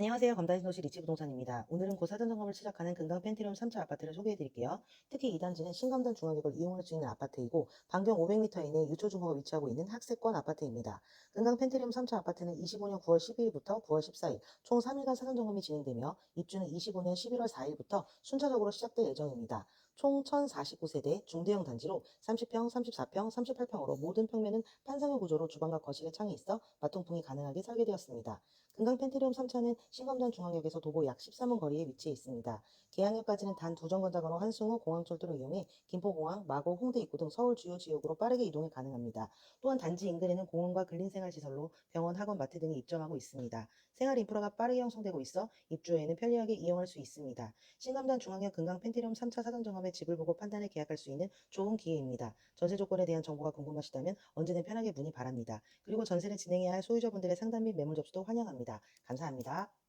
안녕하세요. 검다신도시 리치부동산입니다. 오늘은 곧 사전 점검을 시작하는 금강 펜트리움 3차 아파트를 소개해 드릴게요. 특히 이 단지는 신감단 중앙역을 이용할 수 있는 아파트이고 반경 500m 이내 유초중거가 위치하고 있는 학세권 아파트입니다. 금강 펜트리움 3차 아파트는 25년 9월 12일부터 9월 14일 총 3일간 사전 점검이 진행되며 입주는 25년 11월 4일부터 순차적으로 시작될 예정입니다. 총 1049세대 중대형 단지로 30평, 34평, 38평으로 모든 평면은 판상형 구조로 주방과 거실에 창이 있어 마통풍이 가능하게 설계되었습니다. 금강 펜트리움 3차는 신검단 중앙역에서 도보 약 13분 거리에 위치해 있습니다. 계양역까지는 단 두 정거장으로 한승우 공항철도를 이용해 김포공항, 마곡, 홍대 입구 등 서울 주요 지역으로 빠르게 이동이 가능합니다. 또한 단지 인근에는 공원과 근린생활시설로 병원, 학원, 마트 등이 입점하고 있습니다. 생활 인프라가 빠르게 형성되고 있어 입주 후에는 편리하게 이용할 수 있습니다. 신감단 중앙역 금강 펜트리움 3차 사전 점검에 집을 보고 판단해 계약할 수 있는 좋은 기회입니다. 전세 조건에 대한 정보가 궁금하시다면 언제든 편하게 문의 바랍니다. 그리고 전세를 진행해야 할 소유자분들의 상담 및 매물 접수도 환영합니다. 감사합니다.